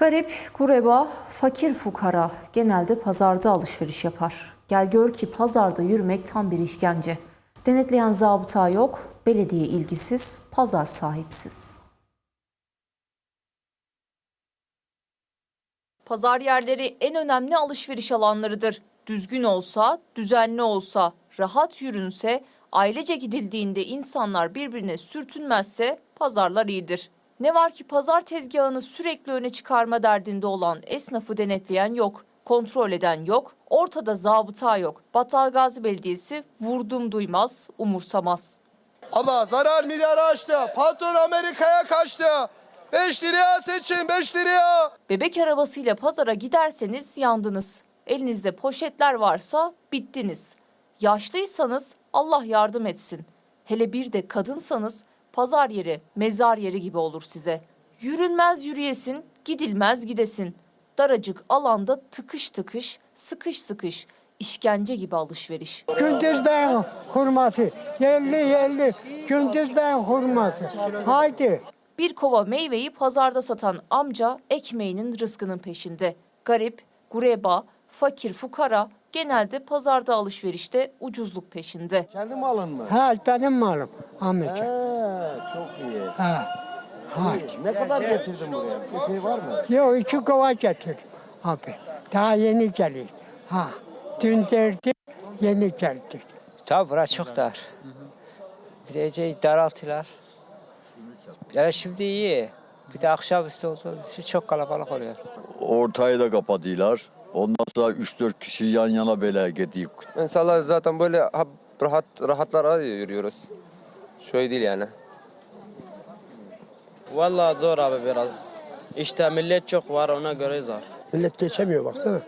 Garip, kureba, fakir fukara genelde pazarda alışveriş yapar. Gel gör ki pazarda yürümek tam bir işkence. Denetleyen zabıta yok, belediye ilgisiz, pazar sahipsiz. Pazar yerleri en önemli alışveriş alanlarıdır. Düzgün olsa, düzenli olsa, rahat yürünse, ailece gidildiğinde insanlar birbirine sürtünmezse pazarlar iyidir. Ne var ki pazar tezgahını sürekli öne çıkarma derdinde olan esnafı denetleyen yok, kontrol eden yok, ortada zabıta yok. Battalgazi Belediyesi vurdum duymaz, umursamaz. Ama zarar milyarı aştı. Patron Amerika'ya kaçtı. 5 liraya seçin 5 liraya. Bebek arabasıyla pazara giderseniz yandınız. Elinizde poşetler varsa bittiniz. Yaşlıysanız Allah yardım etsin. Hele bir de kadınsanız pazar yeri, mezar yeri gibi olur size. Yürünmez yürüyesin, gidilmez gidesin. Daracık alanda tıkış tıkış, sıkış sıkış, işkence gibi alışveriş. Gündüz Bey'in hurması. Yerli yerli. Gündüz Bey'in hurması. Haydi. Bir kova meyveyi pazarda satan amca ekmeğinin rızkının peşinde. Garip, gureba, fakir, fukara genelde pazarda alışverişte ucuzluk peşinde. Kendi malın mı? Ha benim malım. He, çok iyi. Ha. Haydi. Ne kadar getirdin buraya? Epey var mı? Yok iki kova getirdim abi. Daha yeni geliyor. Ha. Dün derdi yeni geldi. Tabi burası çok dar. Bir de iyice daraltılar. Yani şimdi iyi. Bir de akşamüstü olduğu için çok kalabalık oluyor. ortayı da kapatıyorlar. Ondan sonra 3-4 kişi yan yana böyle gidiyor. İnsanlar zaten böyle ha- rahat rahatlara yürüyoruz. Şöyle değil yani. Vallahi zor abi biraz. İşte millet çok var ona göre zor. Millet geçemiyor baksana.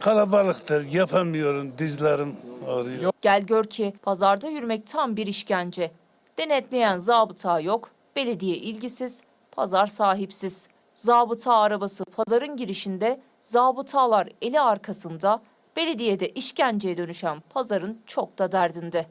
Kalabalıktır, yapamıyorum, dizlerim ağrıyor. Gel gör ki pazarda yürümek tam bir işkence. Denetleyen zabıta yok, belediye ilgisiz, pazar sahipsiz. Zabıta arabası pazarın girişinde, zabıtalar eli arkasında, belediyede işkenceye dönüşen pazarın çok da derdinde.